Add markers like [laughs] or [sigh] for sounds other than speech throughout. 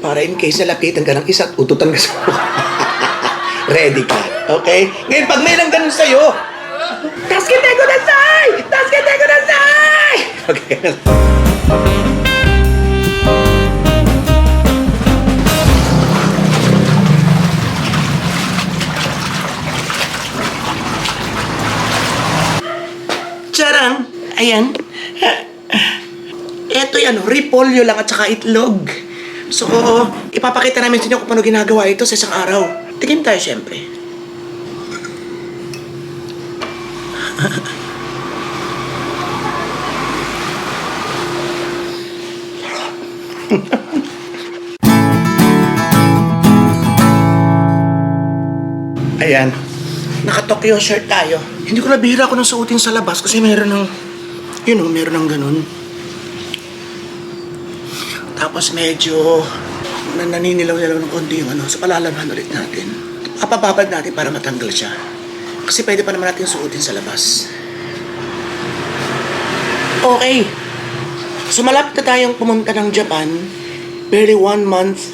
Para in case nalapitan ka ng isa at ututan ka sa [laughs] Ready ka. Okay? Ngayon, pag may lang ganun sa'yo, Taskite ko na say! Taskite ko na say! [laughs] Okay. Charang! Ayan. Ito yan, repolyo lang at saka itlog. So, ipapakita namin sa inyo kung paano ginagawa ito sa isang araw. Tingin tayo siyempre. [laughs] Ayan. Naka-Tokyo shirt tayo. Hindi ko nabihira ako ng suotin sa labas kasi meron ng, you know, meron ng ganun. Tapos medyo na naninilaw-nilaw ng konti yung ano, sa palalaman ulit natin. Papababad natin para matanggal siya. Kasi pwede pa naman natin suotin sa labas. Okay. So malapit na tayong pumunta ng Japan. Barely one month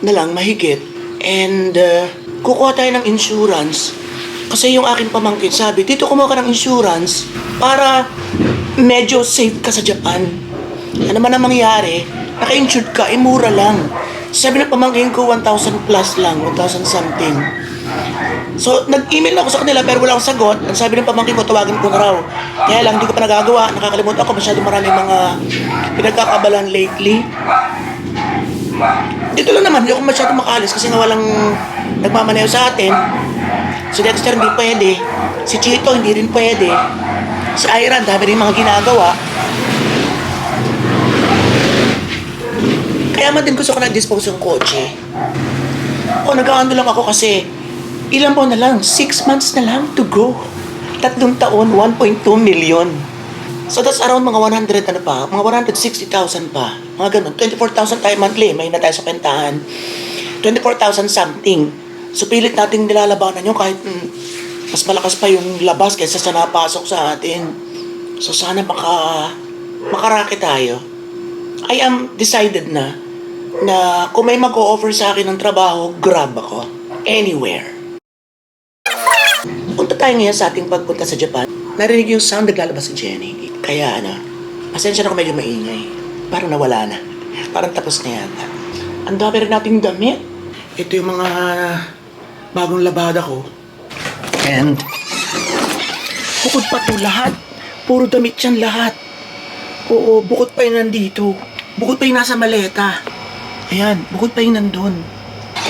na lang mahigit. And uh, kukuha tayo ng insurance. Kasi yung aking pamangkin sabi, dito kumuha ka ng insurance para medyo safe ka sa Japan. Ano man ang mangyari, naka-insured ka, eh mura lang. Sabi ng pamangkin ko, 1,000 plus lang, 1,000 something. So, nag-email ako sa kanila pero wala akong sagot. Ang sabi ng pamangkin ko, tawagin ko na raw. Kaya lang, hindi ko pa nagagawa. Nakakalimutan ako, masyado maraming mga pinagkakabalan lately. Dito lang naman, hindi ako masyado makaalis kasi nga walang nagmamaneho sa atin. Si Dexter hindi pwede. Si Chito hindi rin pwede. Si Ira, dami rin mga ginagawa. Kaya man din gusto ko na-dispose yung kotse. O, nag-ano lang ako kasi ilang buwan na lang, 6 months na lang to go. Tatlong taon, 1.2 million. So that's around mga 100 ano pa, mga 160,000 pa. Mga ganun, 24,000 tayo monthly, may na tayo sa pentahan. 24,000 something. So pilit natin nilalabanan yun kahit mm, mas malakas pa yung labas kaysa sa napasok sa atin. So sana maka, makaraki tayo. I am decided na na kung may mag-o-offer sa akin ng trabaho, grab ako. Anywhere. Punta tayo ngayon sa ating pagpunta sa Japan. Narinig yung sound naglalabas si Jenny. Kaya ano, pasensya na kung medyo maingay. Parang nawala na. Parang tapos na yata. Ang dami rin nating damit. Ito yung mga bagong labada ko. And, bukod pa to lahat. Puro damit yan lahat. Oo, bukod pa yung nandito. Bukod pa yung nasa maleta. Ayan, bukod pa yung nandun.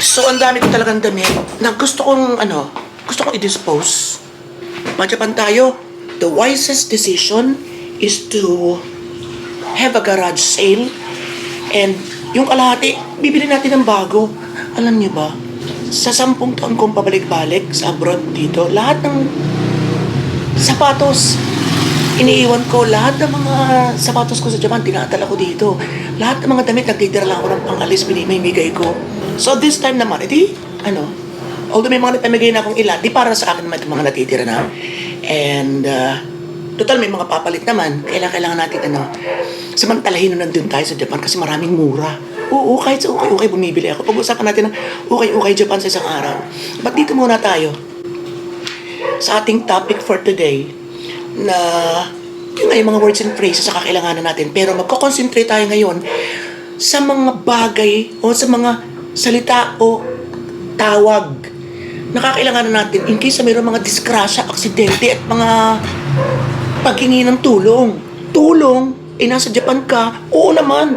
So, ang dami ko talagang damit na gusto kong, ano, gusto kong i-dispose. Majapan tayo. The wisest decision is to have a garage sale and yung kalahati, bibili natin ng bago. Alam niyo ba, sa sampung taon kong pabalik-balik sa abroad dito, lahat ng sapatos, iniiwan ko lahat ng mga sapatos ko sa Japan, tinatala ko dito. Lahat ng mga damit, nagtitira lang ako ng pangalis, binimigay ko. So this time naman, edi, ano, although may mga natamigay na akong ilan, di para sa akin naman itong mga natitira na. And, uh, total may mga papalit naman, kailangan, kailangan natin, ano, samantalahin na nandun tayo sa Japan kasi maraming mura. Oo, kahit sa ukay-ukay bumibili ako. Pag-usapan natin ng ukay-ukay Japan sa isang araw. Ba't dito muna tayo? Sa ating topic for today, na yun yung mga words and phrases sa kakailanganan natin. Pero magko-concentrate tayo ngayon sa mga bagay o sa mga salita o tawag na kakailanganan natin in case na mayroong mga disgrasya, aksidente at mga paghingi ng tulong. Tulong, eh nasa Japan ka, oo naman.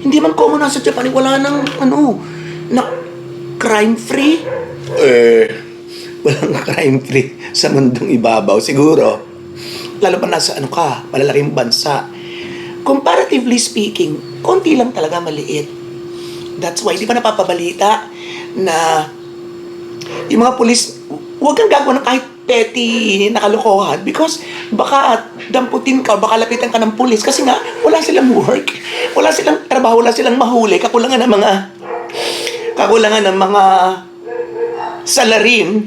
Hindi man common nasa Japan, eh, wala nang ano, na crime-free. Eh, walang crime-free sa mundong ibabaw. Siguro, lalo pa nasa ano ka, malalaking bansa. Comparatively speaking, konti lang talaga maliit. That's why, di pa napapabalita na yung mga pulis, huwag kang gagawa ng kahit petty na kalokohan because baka damputin ka, baka lapitan ka ng pulis kasi nga wala silang work, wala silang trabaho, wala silang mahuli, kakulangan ng mga kakulangan ng mga salarin,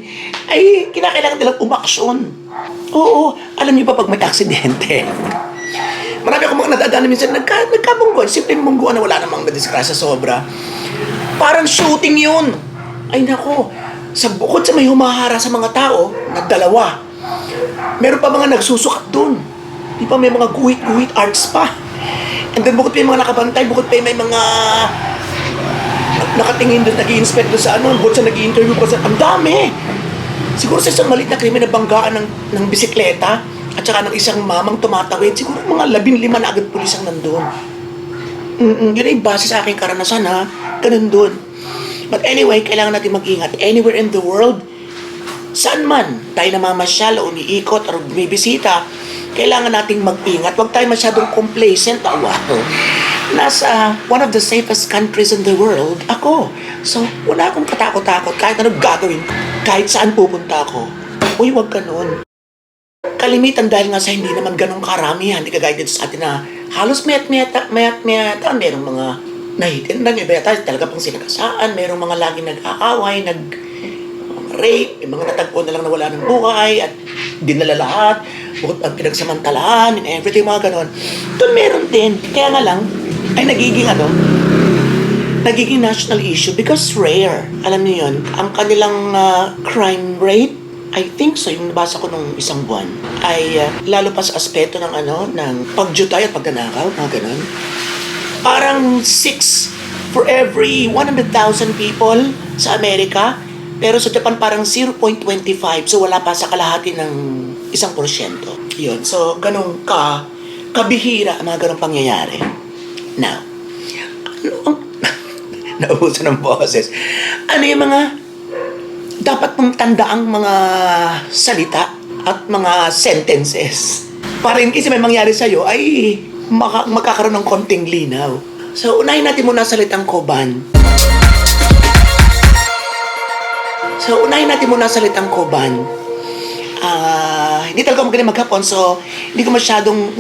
ay kinakailangan nilang umaksyon. Oo, alam niyo ba pag may aksidente, marami akong mga nadadaanan minsan, nagka, nagkabungguan, simpleng mungguan na wala namang nadisgrasya sobra. Parang shooting yun. Ay nako, sa bukod sa may humahara sa mga tao, nagdalawa. Meron pa mga nagsusukat dun. Di pa may mga guhit-guhit arts pa. And then bukod pa yung mga nakabantay, bukod pa yung may mga nakatingin doon, nag inspect doon sa ano, bukod sa nag interview pa sa, ang dami. Siguro sa isang maliit na krimen na banggaan ng, ng bisikleta at saka ng isang mamang tumatawid, siguro mga labing lima na agad pulis ang nandun. Mm-mm, yun ay base sa aking karanasan ha. Ganun dun. But anyway, kailangan natin mag-ingat. Anywhere in the world, saan man tayo namamasyal o umiikot o bumibisita, kailangan nating mag-ingat. Huwag tayo masyadong complacent. Ah, wow. Nasa one of the safest countries in the world, ako. So, wala akong katakot-takot kahit anong gagawin ko. Kahit saan pupunta ako. Uy, wag ka nun. Kalimitan dahil nga sa hindi naman ganong karamihan, hindi kagaya dito sa atin na halos mayat mayat mayat mayat merong mga nahitin lang iba yata talaga pang sinagasaan, merong mga laging nag-aaway, nag rape, yung mga natagpo na lang na wala ng buhay at dinala lahat, bukod pang pinagsamantalahan and everything, mga ganon. Doon meron din. Kaya nga lang, ay nagiging ano, nagiging national issue because rare. Alam niyo yun, ang kanilang ah, crime rate, I think so, yung nabasa ko nung isang buwan, ay ah, lalo pa sa aspeto ng ano, ng pagjutay at pagnanakaw, mga ganon. Parang 6 for every 100,000 people sa Amerika, pero sa Japan parang 0.25, so wala pa sa kalahati ng isang porsyento. Yun, so ganun ka, kabihira ang mga ganong pangyayari. Now, ano ang... Naubusan ng boses. Ano yung mga dapat mong tandaang mga salita at mga sentences para in case may mangyari sa'yo ay maka- magkakaroon ng konting linaw. So, unahin natin muna salitang koban. So, unahin natin muna salitang koban. Ah, hindi talaga magaling maghapon, so hindi ko masyadong,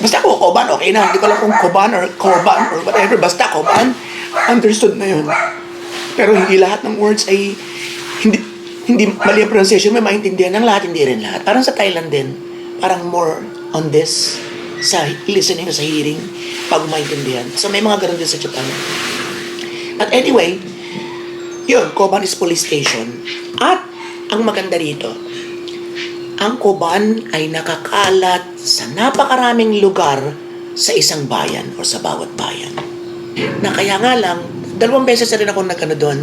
basta ako koban, okay na. Hindi ko alam kung koban or koban or whatever, basta koban, understood na yun. Pero hindi lahat ng words ay, hindi, hindi mali ang pronunciation, may maintindihan ng lahat, hindi rin lahat. Parang sa Thailand din, parang more on this, sa listening sa hearing, pag maintindihan. So may mga ganun din sa Japan. But anyway, yun, Koban is police station. At ang maganda rito, ang Koban ay nakakalat sa napakaraming lugar sa isang bayan o sa bawat bayan. Na kaya nga lang, dalawang beses na rin ako nagkano doon.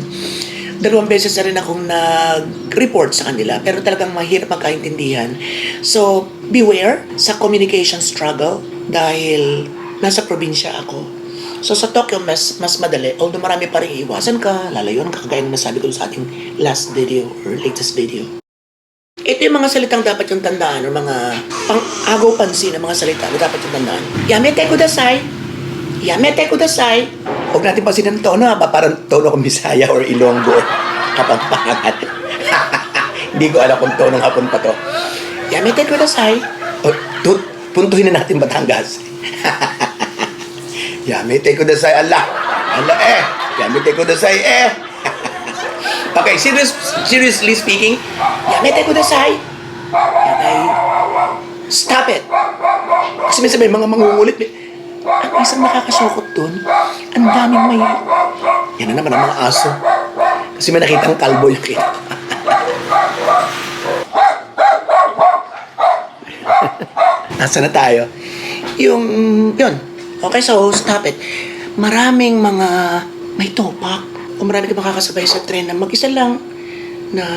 Dalawang beses na rin akong nag-report sa kanila pero talagang mahirap magkaintindihan. So, beware sa communication struggle dahil nasa probinsya ako. So sa Tokyo, mas, mas madali. Although marami pa rin iwasan ka, lalayuan ka, kagaya ng nasabi ko sa ating last video or latest video. Ito yung mga salitang dapat yung tandaan, or mga pang-agaw pansin ng mga salita na dapat yung tandaan. Yamete kudasai. Yamete kudasai. Huwag natin pansin ng tono ha, parang tono kong Bisaya or Ilonggo or [laughs] Kapampangan. [laughs] Hindi ko alam kung tono hapon pa to. Yamete kudasai. O, tu- puntuhin na natin Batangas. [laughs] Yamete kudasai, Allah. Allah eh. Yamete kudasai eh. Okay, serious, seriously speaking, yamete kudasai. Okay. Stop it. Kasi minsan may mga mangungulit. May... Isang nakakasukot dun, ang daming may... Yan na naman ang mga aso. Kasi may nakitang kalbo yung kita. [laughs] Nasa na tayo? Yung, yun. Okay, so stop it. Maraming mga may topak. O marami ka makakasabay sa tren na mag-isa lang na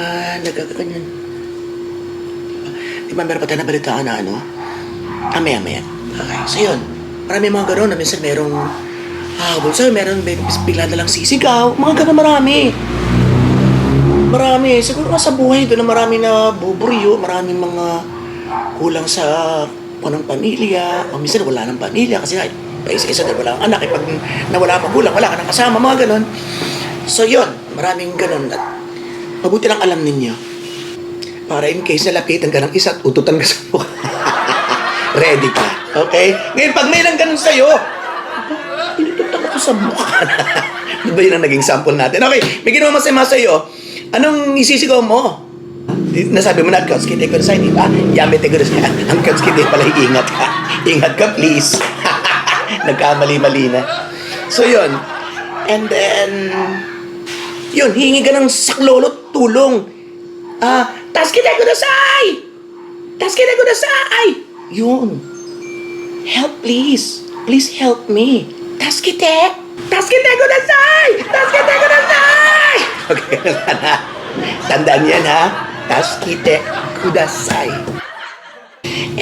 nagkaganyan. Di ba meron pa tayo nabalitaan na ano? Ah, maya, maya. Okay, so yun. Marami mga gano'n na minsan merong habol sa'yo, meron bigla na lang sisigaw. Mga gano'n marami. Marami. Siguro nga sa buhay doon na marami na buburyo, maraming mga kulang sa punong pamilya, o minsan wala ng pamilya kasi nga, paisa-isa na wala ang anak, eh, pag nawala ang magulang, wala ka nang kasama, mga ganon. So yun, maraming ganon. At mabuti lang alam ninyo. Para in case nalapitan ka ng isa at ututan ka sa mukha. [laughs] Ready ka. Okay? Ngayon, pag may lang ganun sa'yo, pinututan ako sa mukha. Di [laughs] ba yun ang naging sample natin? Okay, may ginawa masama sa'yo. Anong isisigaw mo? Nasabi mo na, Katsuki, take ko sa di ba? Yami, ko sa Ang Katsuki, di pala, ingat ka. [laughs] Ingat ka, please. [laughs] Nagkamali-mali na. So, yun. And then, yun, hingi ka ng saklolo tulong. Ah, taskite ko na say! Taskite ko na say! Yun. Help please. Please help me. Taskite! Taskite ko na say! Taskite ko na say! [laughs] Okay, na. Tandaan yan ha. Taskite kudasay.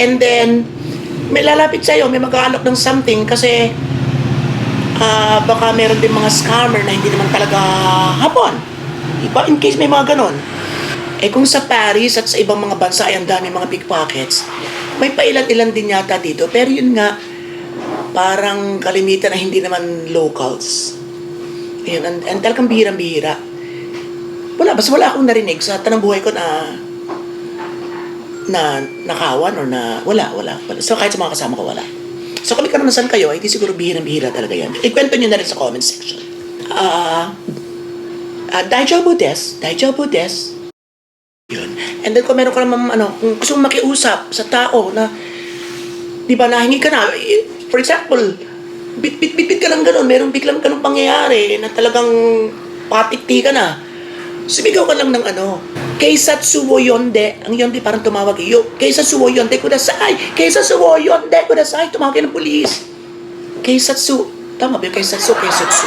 And then, may lalapit sa'yo, may mag-aalok ng something kasi ah baka meron din mga scammer na hindi naman talaga hapon. Diba? In case may mga ganon. Eh kung sa Paris at sa ibang mga bansa ay ang dami mga pickpockets, may pailan-ilan din yata dito. Pero yun nga, parang kalimitan na hindi naman locals. Ayun, and, and talagang bihirang-bihira. Wala, basta wala akong narinig sa tanang buhay ko na na nakawan or na wala, wala. wala. So kahit sa mga kasama ko, wala. So kami karanasan kayo, ay di siguro bihirang-bihira talaga yan. Ikwento nyo na rin sa comment section. Ah, uh, Daijobu des, Daijobu des. Yun. And then kung meron ka naman, ano, kung gusto mong makiusap sa tao na, di ba, nahingi ka na, eh, for example, bit bit bit, bit ka lang ganun, merong biglang ganun pangyayari na talagang patikti ka na. Sumigaw ka lang ng ano, Keisatsu wo yonde. Ang yonde parang tumawag. Yo, Keisatsu wo yonde kudasai. Keisatsu wo yonde kudasai. Tumawag ng pulis. Keisatsu. Tama ba yung Keisatsu? Keisatsu.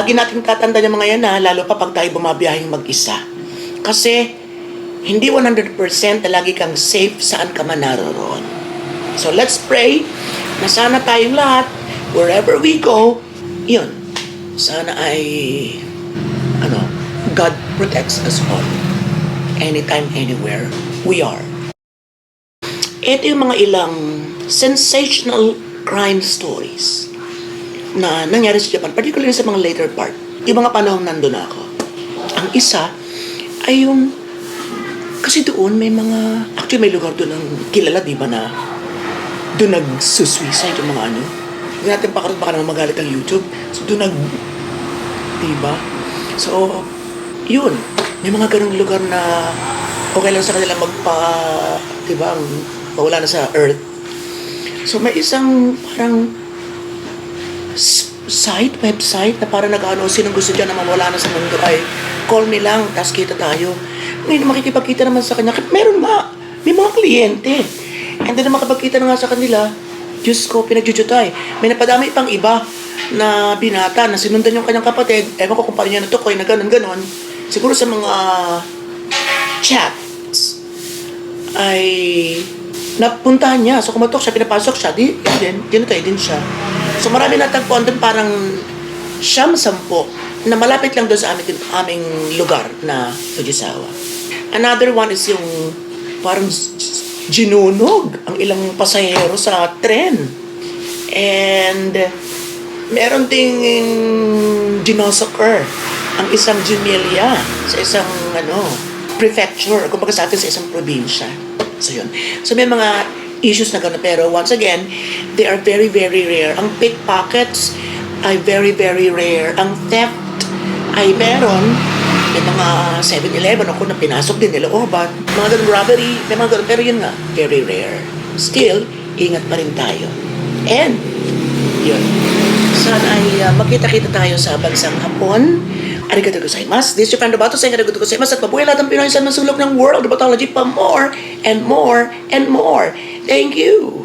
Lagi natin tatanda yung mga yan na, lalo pa pag tayo bumabiyahing mag-isa. Kasi, hindi 100% na lagi kang safe saan ka man naroroon. So let's pray na sana tayong lahat, wherever we go, yun, sana ay, ano, God protects us all. Anytime, anywhere we are. Ito yung mga ilang sensational crime stories na nangyari sa Japan, particularly sa mga later part. Yung mga panahon nandun ako. Ang isa ay yung kasi doon may mga actually may lugar doon ang kilala di ba na doon nagsusuicide yung mga ano. Hindi natin pa baka naman magalit ang YouTube. So doon nag di ba? So yun, may mga ganung lugar na okay lang sa kanila magpa di ba, mawala na sa earth. So may isang parang site, website na para nag-ano, sinong gusto dyan na mawala na sa mundo ay call me lang, tapos kita tayo. Ngayon, makikipagkita naman sa kanya. Meron nga, may mga kliyente. And then, makapagkita na nga sa kanila, Diyos ko, pinagjujuta eh. May napadami pang iba na binata na sinundan yung kanyang kapatid. Ewan ko kung paano niya natukoy na ganun-ganon. Siguro sa mga chats ay napuntahan niya. So kumatok siya, pinapasok siya, di, din, dinatay din siya. So marami natagpuan doon parang siyam sampo na malapit lang doon sa aming, aming lugar na Fujisawa. Another one is yung parang ginunog ang ilang pasahero sa tren. And meron ding dinosaur ang isang Jumelia sa isang ano prefecture, kumbaga sa atin sa isang probinsya. So yun. So may mga issues na gano'n. Pero once again, they are very, very rare. Ang pickpockets ay very, very rare. Ang theft ay meron. May mga 7-Eleven ako na pinasok din nila obat. Mga ganun robbery, may mga ganun. Pero yun nga, very rare. Still, ingat pa rin tayo. And, yun. Sana ay uh, makita-kita tayo sa bansang Hapon. Arigato gozaimasu. This is friend Robato saying arigato gozaimasu at mabuhay lahat ng Pinoy sa masulok ng world of pathology pa more and more and more. Thank you.